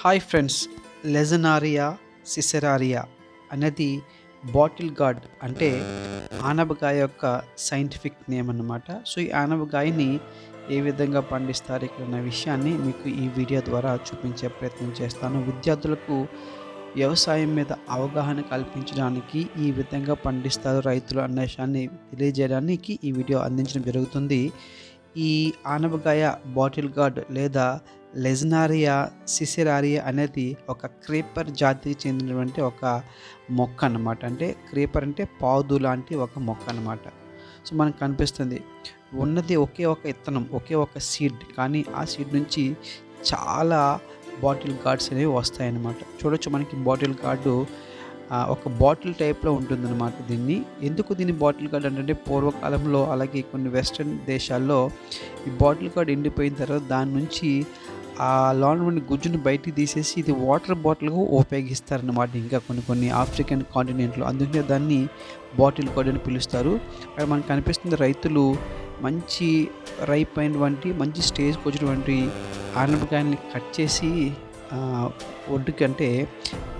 Hi friends లెజనారియా సిసెరారియా అనేది bottle gourd అంటే ఆనపకాయ యొక్క సైంటిఫిక్ నేమ్ అన్నమాట. సో ఈ ఆనపకాయని ఏ విధంగా పండిస్తారు ఇక్కడ ఉన్న విషయాన్ని మీకు ఈ వీడియో ద్వారా చూపించే ప్రయత్నం చేస్తాను. విద్యార్థులకు వ్యవసాయం మీద అవగాహన కల్పించడానికి ఈ విధంగా పండిస్తారు రైతులు అన్న విషయాన్ని తెలియజేయడానికి ఈ వీడియో అందించడం జరుగుతుంది. ఈ ఆనపకాయ బాటిల్ గార్డ్ లేదా లెజనారియా సిసిరారియా అనేది ఒక క్రీపర్ జాతికి చెందినటువంటి ఒక మొక్క అన్నమాట. అంటే క్రీపర్ అంటే పాదు లాంటి ఒక మొక్క అన్నమాట. సో మనకు కనిపిస్తుంది. ఉన్నది ఒకే ఒక ఇత్తనం ఒకే ఒక సీడ్. కానీ ఆ సీడ్ నుంచి చాలా బాటిల్ గార్డ్స్ అనేవి వస్తాయన్నమాట. చూడొచ్చు మనకి బాటిల్ గార్డు ఒక బాటిల్ టైప్లో ఉంటుందన్నమాట దీన్ని. ఎందుకు దీన్ని బాటిల్ కార్డ్ అంటే పూర్వకాలంలో అలాగే కొన్ని వెస్ట్రన్ దేశాల్లో ఈ బాటిల్ కార్డ్ ఎండిపోయిన తర్వాత దాని నుంచి ఆ లోన్ గుజ్జును బయటికి తీసేసి ఇది వాటర్ బాటిల్గా ఉపయోగిస్తారన్నమాట ఇంకా కొన్ని కొన్ని ఆఫ్రికన్ కాంటినెంట్లో. అందుకనే దాన్ని బాటిల్ కార్డ్ అని పిలుస్తారు. అక్కడ మనకు కనిపిస్తుంది రైతులు మంచి రైప్ అయినటువంటి మంచి స్టేజ్కి వచ్చినటువంటి ఆనపకాయని కట్ చేసి ఒడ్డుకి అంటే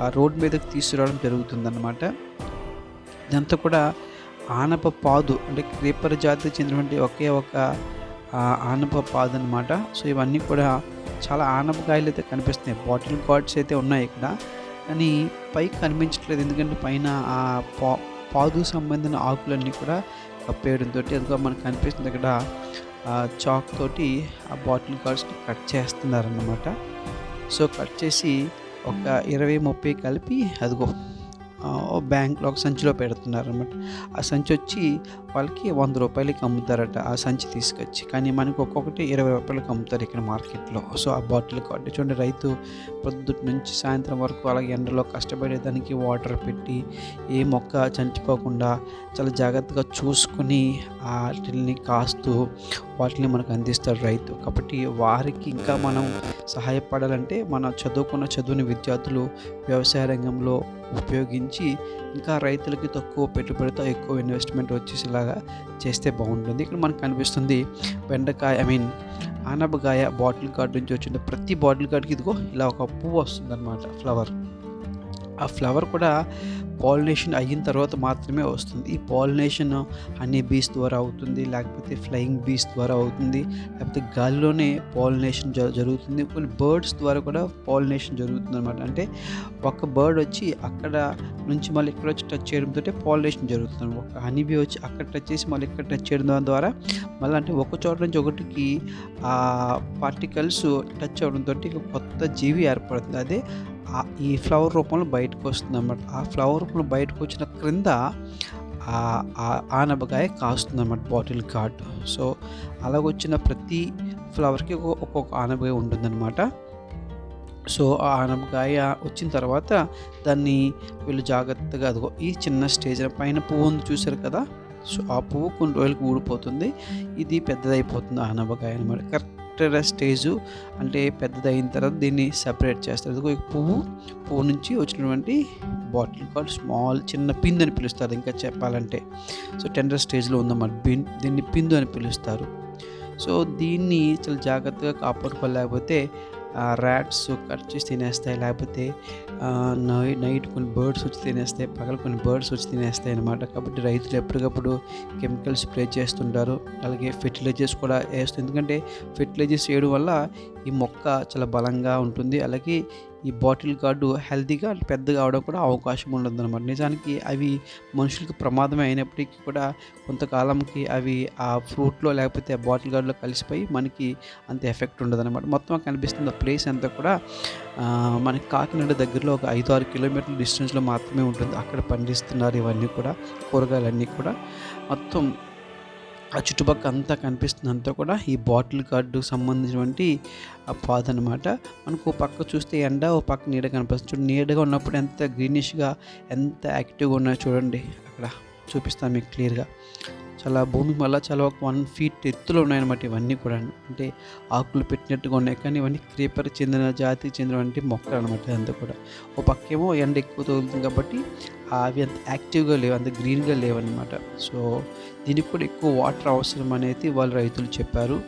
ఆ రోడ్ మీదకి తీసుకురావడం జరుగుతుందన్నమాట. ఇదంతా కూడా ఆనప పాదు అంటే క్రీపర్ జాతికి చెందినటువంటి ఒకే ఒక ఆనప పాదు అనమాట సో ఇవన్నీ కూడా చాలా ఆనపకాయలు అయితే కనిపిస్తున్నాయి. బాటిల్ కార్డ్స్ అయితే ఉన్నాయి ఇక్కడ. కానీ పైకి కనిపించట్లేదు. ఎందుకంటే పైన ఆ పా పాదు సంబంధించిన ఆకులన్నీ కూడా కప్పేయడంతో అదిగో మనకు కనిపిస్తుంది ఇక్కడ చాక్ తోటి ఆ బాటిల్ గార్డ్స్ని కట్ చేస్తున్నారన్నమాట. సో కట్ చేసి ఒక ఇరవై ముప్పై కలిపి అదిగో ఓ బ్యాంక్లో ఒక సంచిలో పెడుతున్నారు అనమాట ఆ సంచి వచ్చి వాళ్ళకి వంద రూపాయలకి అమ్ముతారట. ఆ సంచి తీసుకొచ్చి కానీ మనకు ఒక్కొక్కటి ఇరవై రూపాయలకి అమ్ముతారు ఇక్కడ మార్కెట్లో. సో ఆ బాటిల్ కాబట్టి చూడండి రైతు పొద్దుటి నుంచి సాయంత్రం వరకు అలాగే ఎండలో కష్టపడేదానికి వాటర్ పెట్టి ఏ మొక్క చనిపోకుండా చాలా జాగ్రత్తగా చూసుకుని వాటిని కాస్తూ వాటిని మనకు అందిస్తారు రైతు. కాబట్టి వారికి ఇంకా మనం సహాయపడాలంటే మన చదువుకున్న చదువుని విద్యార్థులు వ్యవసాయ రంగంలో ఉపయోగించి ఇంకా రైతులకి తక్కువ పెట్టుబడితో ఎక్కువ ఇన్వెస్ట్మెంట్ వచ్చేసేలాగా చేస్తే బాగుంటుంది. ఇక్కడ మనకు కనిపిస్తుంది బెండకాయ ఐ మీన్ ఆనపకాయ బాటిల్ గార్డ్ నుంచి వచ్చిన ప్రతి బాటిల్ గార్డ్కి ఇదిగో ఇలా ఒక పువ్వు వస్తుంది అనమాట ఫ్లవర్. ఆ ఫ్లవర్ కూడా పాలినేషన్ అయిన తర్వాత మాత్రమే వస్తుంది. ఈ పాలినేషన్ హనీ బీస్ ద్వారా అవుతుంది లేకపోతే ఫ్లయింగ్ బీస్ ద్వారా అవుతుంది లేకపోతే గాలిలోనే పాలినేషన్ జరుగుతుంది. కొన్ని బర్డ్స్ ద్వారా కూడా పాలినేషన్ జరుగుతుంది అనమాట అంటే ఒక బర్డ్ వచ్చి అక్కడ నుంచి మళ్ళీ ఇక్కడ వచ్చి టచ్ చేయడంతో పాలినేషన్ జరుగుతుంది ఒక హనీ బీ వచ్చి అక్కడ టచ్ చేసి మళ్ళీ ఇక్కడ టచ్ చేయడం ద్వారా మళ్ళీ అంటే ఒక చోట నుంచి ఒకటికి ఆ పార్టికల్స్ టచ్ అవడంతో కొత్త జీవి ఏర్పడుతుంది. అదే ఈ ఫ్లవర్ రూపంలో బయటకు వస్తుంది అనమాట ఆ ఫ్లవర్ రూపంలో బయటకు వచ్చిన క్రింద ఆనబకాయ కాస్తుంది అనమాట బాటిల్ గార్డ్ సో అలాగొచ్చిన ప్రతి ఫ్లవర్కి ఒక్కొక్క ఆనబకాయ ఉంటుందన్నమాట. సో ఆ ఆనపకాయ వచ్చిన తర్వాత దాన్ని వీళ్ళు జాగ్రత్తగా అదిగో ఈ చిన్న స్టేజ్ పైన పువ్వు ఉంది చూసారు కదా? సో ఆ పువ్వు కొన్ని రోజులకు ఊడిపోతుంది. ఇది పెద్దదైపోతుంది ఆనపకాయ అనమాట కరెక్ట్ స్టేజు అంటే పెద్దదైన తర్వాత దీన్ని సపరేట్ చేస్తారు. ఇదిగో పువ్వు పువ్వు నుంచి వచ్చినటువంటి బాటిల్ కాల్ స్మాల్ చిన్న పిందు అని పిలుస్తారు ఇంకా చెప్పాలంటే. సో టెండర్ స్టేజ్లో ఉందన్నమాట బిన్ దీన్ని పిందు అని పిలుస్తారు. సో దీన్ని చాలా జాగ్రత్తగా కాపాడుకోలేకపోతే ర్యాట్స్ కట్ చేసి తినేస్తాయి. లేకపోతే నైట్ నైట్ కొన్ని బర్డ్స్ వచ్చి తినేస్తాయి. పగల కొన్ని బర్డ్స్ వచ్చి తినేస్తాయి అనమాట కాబట్టి రైతులు ఎప్పటికప్పుడు కెమికల్స్ స్ప్రే చేస్తుంటారు. అలాగే ఫెర్టిలైజర్స్ కూడా వేస్తుంది ఎందుకంటే ఫెర్టిలైజర్స్ వేయడం వల్ల ఈ మొక్క చాలా బలంగా ఉంటుంది. అలాగే ఈ బాటిల్ గార్డు హెల్తీగా పెద్దగా అవడం కూడా అవకాశం ఉండదు అనమాట నిజానికి అవి మనుషులకు ప్రమాదమే అయినప్పటికీ కూడా కొంతకాలంకి అవి ఆ ఫ్రూట్లో లేకపోతే ఆ బాటిల్ గార్డులో కలిసిపోయి మనకి అంత ఎఫెక్ట్ ఉండదు అనమాట మొత్తం కనిపిస్తుంది ఆ ప్లేస్ అంతా కూడా మనకి కాకినాడ దగ్గరలో ఒక ఐదు ఆరు కిలోమీటర్ల డిస్టెన్స్లో మాత్రమే ఉంటుంది. అక్కడ పండిస్తున్నారు ఇవన్నీ కూడా కూరగాయలన్నీ కూడా. మొత్తం ఆ చుట్టుపక్కల అంతా కనిపిస్తుంది. అంతా కూడా ఈ బాటిల్ గార్డు సంబంధించినటువంటి ఆ అనమాట మనకు పక్క చూస్తే ఎండ ఓ పక్క నీడ కనిపిస్తుంది. చూడండి నీడగా ఉన్నప్పుడు ఎంత గ్రీనిష్గా ఎంత యాక్టివ్గా ఉన్నాయో చూడండి అక్కడ. చూపిస్తాను మీకు క్లియర్గా. చాలా భూమి మళ్ళీ చాలా ఒక వన్ ఫీట్ ఎత్తులో ఉన్నాయన్నమాట ఇవన్నీ కూడా. అంటే ఆకులు పెట్టినట్టుగా ఉన్నాయి. కానీ ఇవన్నీ క్రీపర్ చెందిన జాతికి చెందినటువంటి మొక్కలు అనమాట అంతా కూడా. ఓ పక్కేమో ఎండ ఎక్కువ తగులుతుంది కాబట్టి అవి అంత యాక్టివ్గా లేవు అంత గ్రీన్గా లేవన్నమాట. సో దీనికి కూడా ఎక్కువ వాటర్ అవసరం అనేది వాళ్ళు రైతులు చెప్పారు.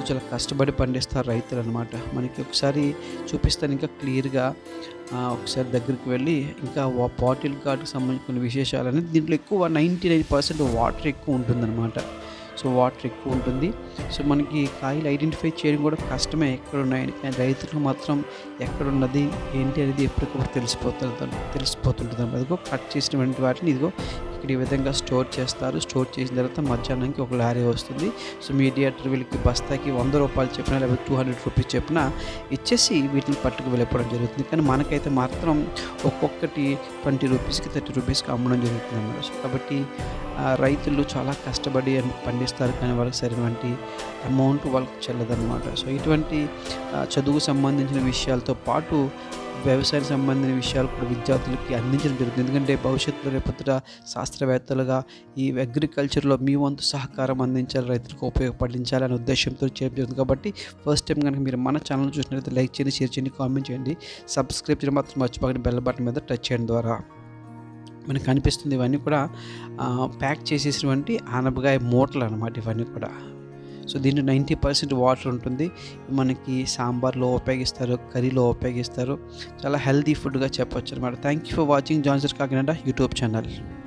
సో చాలా కష్టపడి పండిస్తారు రైతులు అనమాట మనకి ఒకసారి చూపిస్తాను ఇంకా క్లియర్గా. ఒకసారి దగ్గరికి వెళ్ళి ఇంకా బాటిల్ గార్డ్కి సంబంధించిన కొన్ని విశేషాలు అనేది దీంట్లో ఎక్కువ నైంటీ నైన్ పర్సెంట్ వాటర్ ఎక్కువ ఉంటుందన్నమాట. సో వాటర్ ఎక్కువ ఉంటుంది. సో మనకి కాయలు ఐడెంటిఫై చేయడం కూడా కష్టమే ఎక్కడ ఉన్నాయని కానీ రైతులకు మాత్రం ఎక్కడున్నది ఏంటి అనేది ఎప్పటికప్పుడు తెలిసిపోతుంది తెలిసిపోతుంటుంది అదిగో కట్ చేసినటువంటి వాటిని ఇదిగో ఇక్కడ ఈ విధంగా స్టోర్ చేస్తారు. స్టోర్ చేసిన తర్వాత మధ్యాహ్నానికి ఒక లారీ వస్తుంది. సో మీడియేటర్ వీళ్ళకి బస్తాకి వంద రూపాయలు చెప్పిన లేకపోతే టూ హండ్రెడ్ రూపీస్ చెప్పిన ఇచ్చేసి వీటిని పట్టుకు వెళ్ళిపోవడం జరుగుతుంది. కానీ మనకైతే మాత్రం ఒక్కొక్కటి ట్వంటీ రూపీస్కి థర్టీ రూపీస్కి అమ్మడం జరుగుతుంది అన్నమాట సో కాబట్టి రైతులు చాలా కష్టపడి పండిస్తారు. కానీ వాళ్ళకి సరైనటువంటి అమౌంట్ వాళ్ళకి చెల్లదన్నమాట. సో ఇటువంటి చదువుకు సంబంధించిన విషయాలతో పాటు వ్యవసాయం సంబంధించిన విషయాలు కూడా విద్యార్థులకి అందించడం జరుగుతుంది. ఎందుకంటే భవిష్యత్తులో రేపొద్దుట శాస్త్రవేత్తలుగా ఈ అగ్రికల్చర్లో మీ వంతు సహకారం అందించాలి రైతులకు ఉపయోగపడించాలి అనే ఉద్దేశంతో చేయడం జరుగుతుంది. కాబట్టి ఫస్ట్ టైం కనుక మీరు మన ఛానల్ చూసినట్లయితే లైక్ చేయండి షేర్ చేయండి కామెంట్ చేయండి. సబ్స్క్రైబ్ చేయడం మాత్రం మర్చిపోకండి బెల్ బటన్ మీద టచ్ చేయడం ద్వారా. మనకు కనిపిస్తుంది ఇవన్నీ కూడా ప్యాక్ చేసేసినటువంటి ఆనపకాయ మూటలు అనమాట ఇవన్నీ కూడా. సో దీంట్లో నైంటీ పర్సెంట్ వాటర్ ఉంటుంది. మనకి సాంబార్లో ఉపయోగిస్తారు కర్రీలో ఉపయోగిస్తారు. చాలా హెల్తీ ఫుడ్గా చెప్పొచ్చు అనమాట థ్యాంక్ యూ ఫర్ వాచింగ్ జాన్సర్ కాకినాడ యూట్యూబ్ ఛానల్